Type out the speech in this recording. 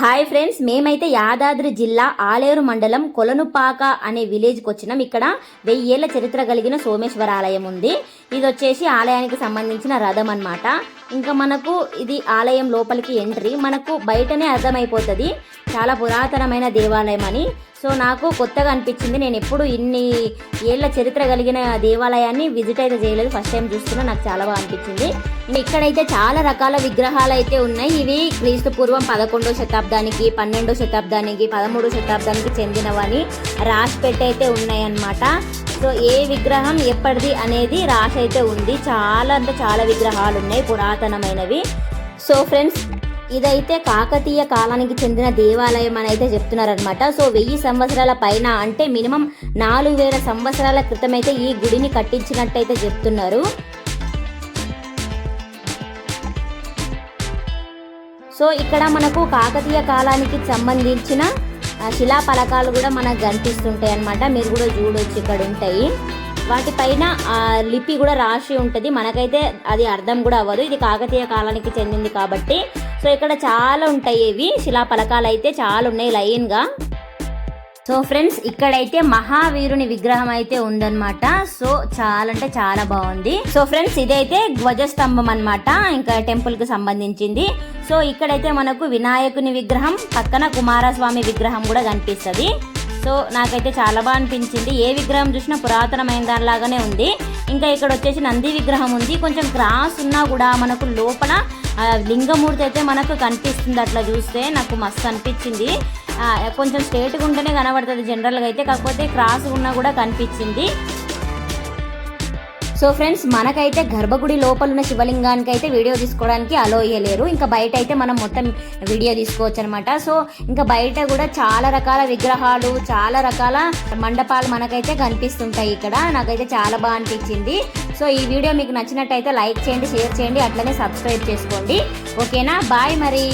Hi friends మేమైతే యాదాద్రి జిల్లా ఆలేరు మండలం కొలనుపాక అనే విలేజ్కి వచ్చినాం. ఇక్కడ వెయ్యేళ్ళ చరిత్ర కలిగిన సోమేశ్వర ఆలయం ఉంది. ఇది వచ్చేసి ఆలయానికి సంబంధించిన రథం అన్నమాట. ఇంకా మనకు ఇది ఆలయం లోపలికి ఎంట్రీ. మనకు బయటనే అర్థమైపోతుంది. చాలా పురాతనమైన దేవాలయం అని. సో నాకు కొత్తగా అనిపించింది. నేను ఎప్పుడు ఇన్ని ఏళ్ళ చరిత్ర కలిగిన దేవాలయాన్ని విజిట్ అయితే చేయలేదు. ఫస్ట్ టైం చూస్తున్నా. నాకు చాలా బాగా అనిపించింది. ఇక్కడైతే చాలా రకాల విగ్రహాలు అయితే ఉన్నాయి. ఇవి క్రీస్తు పూర్వం పదకొండో శతాబ్దానికి పన్నెండో శతాబ్దానికి పదమూడో శతాబ్దానికి చెందినవని రాసి పెట్టి అయితే సో ఏ విగ్రహం ఎప్పటిది అనేది రాసి అయితే ఉంది. చాలా అంటే చాలా విగ్రహాలు ఉన్నాయి పురాతనమైనవి. సో ఫ్రెండ్స్ ఇదైతే కాకతీయ కాలానికి చెందిన దేవాలయం అని అయితే చెప్తున్నారనమాట సో వెయ్యి సంవత్సరాల పైన అంటే మినిమం నాలుగు వేల సంవత్సరాల క్రితం అయితే ఈ గుడిని కట్టించినట్టయితే చెప్తున్నారు. సో ఇక్కడ మనకు కాకతీయ కాలానికి సంబంధించిన శిలా పలకాలు కూడా మనకు కనిపిస్తుంటాయి అన్నమాట. మీరు కూడా చూడొచ్చు ఇక్కడ ఉంటాయి. వాటిపైన ఆ లిపి కూడా రాసి ఉంటుంది. మనకైతే అది అర్థం కూడా అవ్వదు. ఇది కాకతీయ కాలానికి చెందింది కాబట్టి. సో ఇక్కడ చాలా ఉంటాయి ఇవి. శిలా పలకాలు అయితే చాలా ఉన్నాయి లైన్గా. సో ఫ్రెండ్స్ ఇక్కడైతే మహావీరుని విగ్రహం అయితే ఉందన్నమాట. సో చాలా అంటే చాలా బాగుంది. సో ఫ్రెండ్స్ ఇదైతే ధ్వజస్తంభం అన్నమాట ఇంకా టెంపుల్కి సంబంధించింది. సో ఇక్కడైతే మనకు వినాయకుని విగ్రహం పక్కన కుమారస్వామి విగ్రహం కూడా కనిపిస్తుంది. సో నాకైతే చాలా బాగా అనిపించింది. ఏ విగ్రహం చూసినా పురాతనమైన దానిలాగానే ఉంది. ఇంకా ఇక్కడ వచ్చేసి నంది విగ్రహం ఉంది. కొంచెం క్రాస్ ఉన్నా కూడా మనకు లోపల లింగమూర్తి అయితే మనకు కనిపిస్తుంది అట్లా చూస్తే నాకు మస్తు అనిపించింది. కొంచెం స్ట్రేట్గా ఉంటేనే కనబడుతుంది జనరల్గా అయితే. కాకపోతే క్రాస్ ఉన్నా కూడా కనిపించింది. సో ఫ్రెండ్స్ మనకైతే గర్భగుడి లోపల ఉన్న శివలింగానికి అయితే వీడియో తీసుకోవడానికి అలో ఇయ్యలేరు ఇంకా బయట అయితే మనం మొత్తం వీడియో తీసుకోవచ్చు అనమాట సో ఇంకా బయట కూడా చాలా రకాల విగ్రహాలు చాలా రకాల మండపాలు మనకైతే కనిపిస్తుంటాయి ఇక్కడ. నాకైతే చాలా బాగా అనిపించింది. సో ఈ వీడియో మీకు నచ్చినట్టయితే లైక్ చేయండి షేర్ చేయండి అట్లనే సబ్స్క్రైబ్ చేసుకోండి. ఓకేనా? బాయ్ మరి.